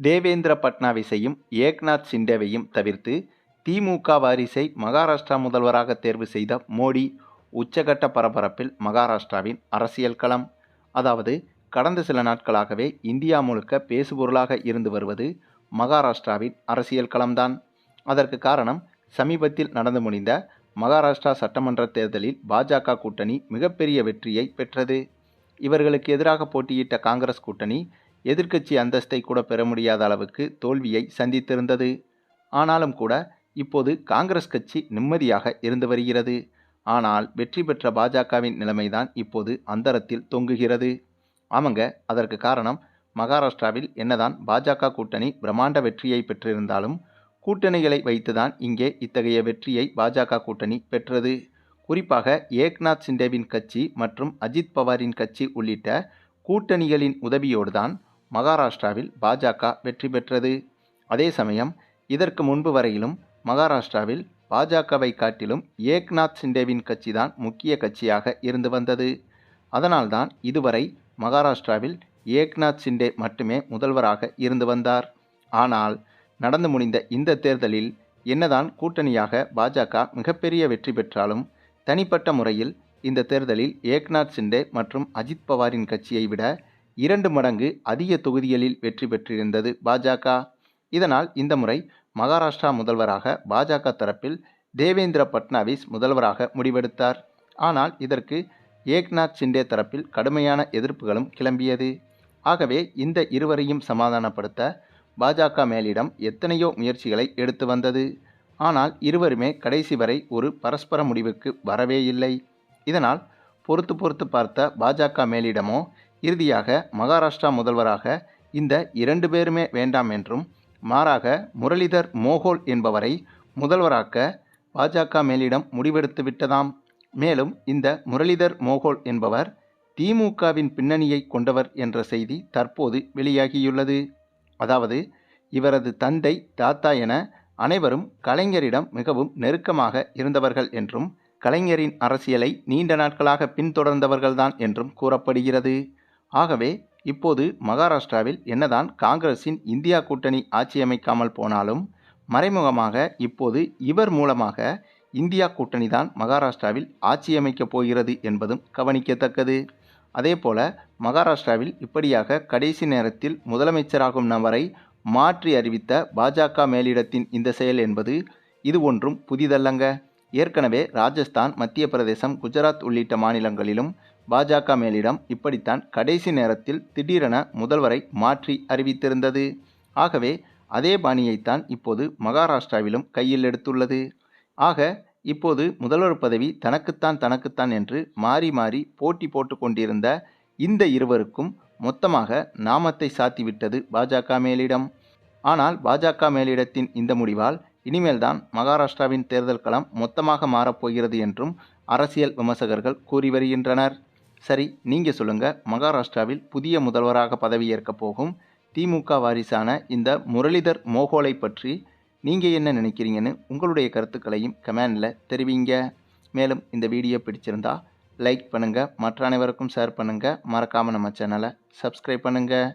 தேவேந்திர பட்னாவிஸையும் ஏக்நாத் சிண்டேவையும் தவிர்த்து திமுக வாரிசை மகாராஷ்டிரா முதல்வராக தேர்வு செய்த மோடி உச்சகட்ட பரபரப்பில் மகாராஷ்டிராவின் அரசியல் களம். அதாவது கடந்த சில நாட்களாகவே இந்தியா முழுக்க பேசுபொருளாக இருந்து வருவது மகாராஷ்டிராவின் அரசியல் களம்தான். அதற்கு காரணம் சமீபத்தில் நடந்து முடிந்த மகாராஷ்டிரா சட்டமன்ற தேர்தலில் பாஜக கூட்டணி மிகப்பெரிய வெற்றியை பெற்றது. இவர்களுக்கு எதிராக போட்டியிட்ட காங்கிரஸ் கூட்டணி எதிர்க்கட்சி அந்தஸ்தை கூட பெற முடியாத அளவுக்கு தோல்வியை சந்தித்திருந்தது. ஆனாலும் கூட இப்போது காங்கிரஸ் கட்சி நிம்மதியாக இருந்து வருகிறது. ஆனால் வெற்றி பெற்ற பாஜகவின் நிலைமைதான் இப்போது அந்தரத்தில் தொங்குகிறது. ஆமாங்க அதற்கு காரணம் மகாராஷ்டிராவில் என்னதான் பாஜக கூட்டணி பிரம்மாண்ட வெற்றியை பெற்றிருந்தாலும் கூட்டணிகளை வைத்துதான் இங்கே இத்தகைய வெற்றியை பாஜக கூட்டணி பெற்றது. குறிப்பாக ஏக்நாத் சிண்டேவின் கட்சி மற்றும் அஜித் பவாரின் கட்சி உள்ளிட்ட கூட்டணிகளின் உதவியோடுதான் மகாராஷ்டிராவில் பாஜக வெற்றி பெற்றது. அதே சமயம் இதற்கு முன்பு வரையிலும் மகாராஷ்டிராவில் பாஜகவை காட்டிலும் ஏக்நாத் சிண்டேவின் கட்சி தான் முக்கிய கட்சியாக இருந்து வந்தது. அதனால்தான் இதுவரை மகாராஷ்டிராவில் ஏக்நாத் சிண்டே மட்டுமே முதல்வராக இருந்து வந்தார். ஆனால் நடந்து முடிந்த இந்த தேர்தலில் என்னதான் கூட்டணியாக பாஜக மிகப்பெரிய வெற்றி பெற்றாலும் தனிப்பட்ட முறையில் இந்த தேர்தலில் ஏக்நாத் சிண்டே மற்றும் அஜித் பவாரின் கட்சியை விட இரண்டு மடங்கு அதிக தொகுதிகளில் வெற்றி பெற்றிருந்தது பாஜக. இதனால் இந்த முறை மகாராஷ்டிரா முதல்வராக பாஜக தரப்பில் தேவேந்திர பட்னாவிஸ் முதல்வராக முடிவெடுத்தார். ஆனால் இதற்கு ஏக்நாத் சிண்டே தரப்பில் கடுமையான எதிர்ப்புகளும் கிளம்பியது. ஆகவே இந்த இருவரையும் சமாதானப்படுத்த பாஜக மேலிடம் எத்தனையோ முயற்சிகளை எடுத்து வந்தது. ஆனால் இருவருமே கடைசி வரை ஒரு பரஸ்பர முடிவுக்கு வரவே இல்லை. இதனால் பொறுத்து பொறுத்து பார்த்த பாஜக மேலிடமோ இறுதியாக மகாராஷ்டிரா முதல்வராக இந்த இரண்டு பேருமே வேண்டாம் என்றும் மாறாக முரளிதர் மோகோல் என்பவரை முதல்வராக்க பாஜக மேலிடம் முடிவெடுத்து விட்டதாம். மேலும் இந்த முரளிதர் மோகோல் என்பவர் திமுகவின் பின்னணியை கொண்டவர் என்ற செய்தி தற்போது வெளியாகியுள்ளது. அதாவது இவரது தந்தை தாத்தா என அனைவரும் கலைஞரிடம் மிகவும் நெருக்கமாக இருந்தவர்கள் என்றும் கலைஞரின் அரசியலை நீண்ட நாட்களாக பின்தொடர்ந்தவர்கள்தான் என்றும் கூறப்படுகிறது. ஆகவே இப்போது மகாராஷ்டிராவில் என்னதான் காங்கிரஸின் இந்தியா கூட்டணி ஆட்சியமைக்காமல் போனாலும் மறைமுகமாக இப்போது இவர் மூலமாக இந்தியா கூட்டணி தான் மகாராஷ்டிராவில் ஆட்சியமைக்கப் போகிறது என்பதும் கவனிக்கத்தக்கது. அதேபோல மகாராஷ்டிராவில் இப்படியாக கடைசி நேரத்தில் முதலமைச்சராகும் நபரை மாற்றி அறிவித்த பாஜக மேலிடத்தின் இந்த செயல் என்பது இது ஒன்றும் புதிதல்லங்க. ஏற்கனவே ராஜஸ்தான் மத்திய பிரதேசம் குஜராத் உள்ளிட்ட மாநிலங்களிலும் பாஜக மேலிடம் இப்படித்தான் கடைசி நேரத்தில் திடீரென முதல்வரை மாற்றி அறிவித்திருந்தது. ஆகவே அதே பாணியைத்தான் இப்போது மகாராஷ்டிராவிலும் கையில் எடுத்துள்ளது. ஆக இப்போது முதல்வர் பதவி தனக்குத்தான் தனக்குத்தான் என்று மாறி மாறி போட்டி போட்டு கொண்டிருந்த இந்த இருவருக்கும் மொத்தமாக நாமத்தை சாத்திவிட்டது பாஜக மேலிடம். ஆனால் பாஜக மேலிடத்தின் இந்த முடிவால் இனிமேல்தான் மகாராஷ்டிராவின் தேர்தல் களம் மொத்தமாக மாறப்போகிறது என்றும் அரசியல் விமர்சகர்கள் கூறி வருகின்றனர். சரி நீங்கள் சொல்லுங்கள் மகாராஷ்டிராவில் புதிய முதல்வராக பதவியேற்கப் போகும் திமுக வாரிசான இந்த முரளிதர் மோகோலை பற்றி நீங்கள் என்ன நினைக்கிறீங்கன்னு உங்களுடைய கருத்துக்களையும் கமெண்டில் தெரிவிங்க. மேலும் இந்த வீடியோ பிடிச்சிருந்தா லைக் பண்ணுங்கள் மற்ற அனைவருக்கும் ஷேர் பண்ணுங்கள் மறக்காமல் நம்ம சேனலை சப்ஸ்கிரைப் பண்ணுங்கள்